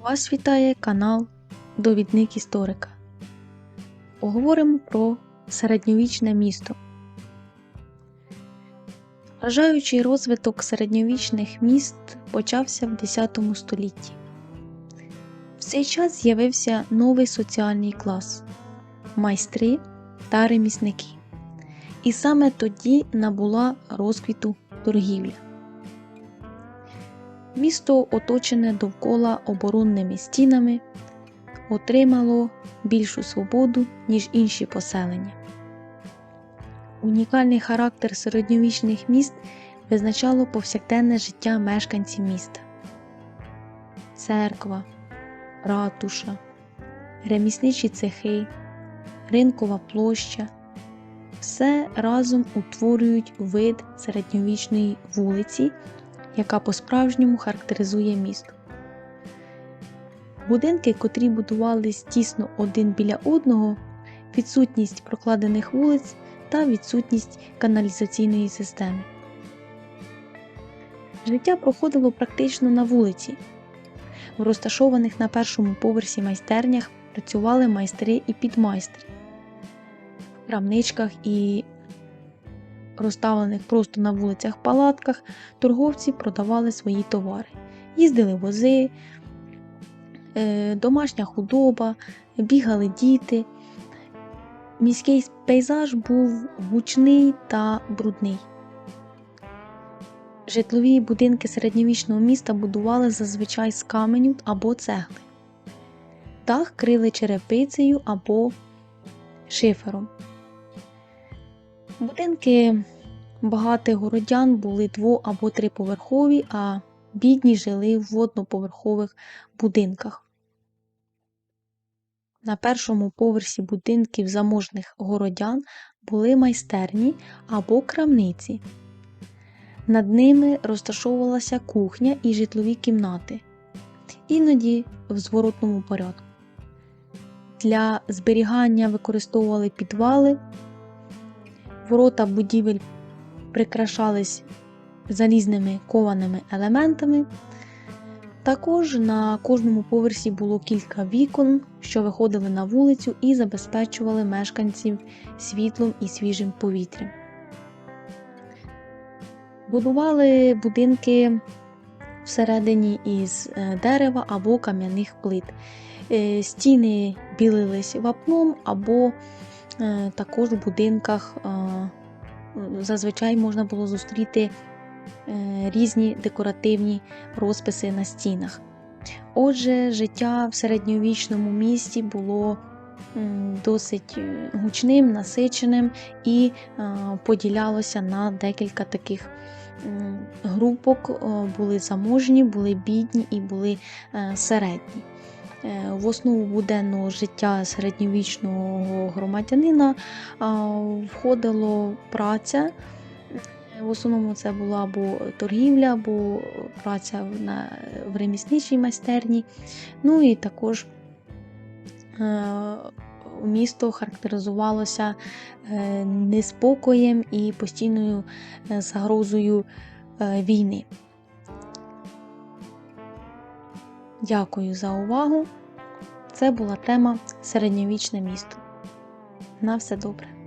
Вас вітає канал Довідник Історика. Поговоримо про середньовічне місто. Вражаючий розвиток середньовічних міст почався в X столітті. В цей час з'явився новий соціальний клас майстри та ремісники. І саме тоді набула розквіту торгівля. Місто, оточене довкола оборонними стінами, отримало більшу свободу, ніж інші поселення. Унікальний характер середньовічних міст визначало повсякденне життя мешканців міста. Церква, ратуша, ремісничі цехи, ринкова площа все разом утворюють вид середньовічної вулиці, яка по-справжньому характеризує місто. Будинки, котрі будувались тісно один біля одного, відсутність прокладених вулиць та відсутність каналізаційної системи. Життя проходило практично на вулиці. В розташованих на першому поверсі майстернях працювали майстри і підмайстри. В крамничках і розставлених просто на вулицях палатках торговці продавали свої товари. Їздили вози, е, домашня худоба, бігали діти. Міський пейзаж був гучний та брудний. Житлові будинки середньовічного міста будували зазвичай з каменю або цегли. Дах крили черепицею або шифером. Будинки багатих городян були дво- або триповерхові, а бідні жили в одноповерхових будинках. На першому поверсі будинків заможних городян були майстерні або крамниці. Над ними розташовувалася кухня і житлові кімнати, іноді в зворотному порядку. Для зберігання використовували підвали, ворота будівель прикрашались залізними кованими елементами. Також на кожному поверсі було кілька вікон, що виходили на вулицю і забезпечували мешканців світлом і свіжим повітрям. Будували будинки всередині із е, дерева або кам'яних плит. Е, Стіни білились вапном або також в будинках е, зазвичай можна було зустріти е, різні декоративні розписи на стінах. Отже, життя в середньовічному місті було досить е, гучним, насиченим і е, поділялося на декілька таких групок. Е, Були заможні, були бідні і були е, середні. Е, В основу буденного життя середньовічного громадянина а, входило праця. В основному це була або торгівля, або праця на, в ремісничій майстерні. Ну і також е, місто характеризувалося е, неспокоєм і постійною е, загрозою е, війни. Дякую за увагу. Це була тема середньовічне місто. На все добре.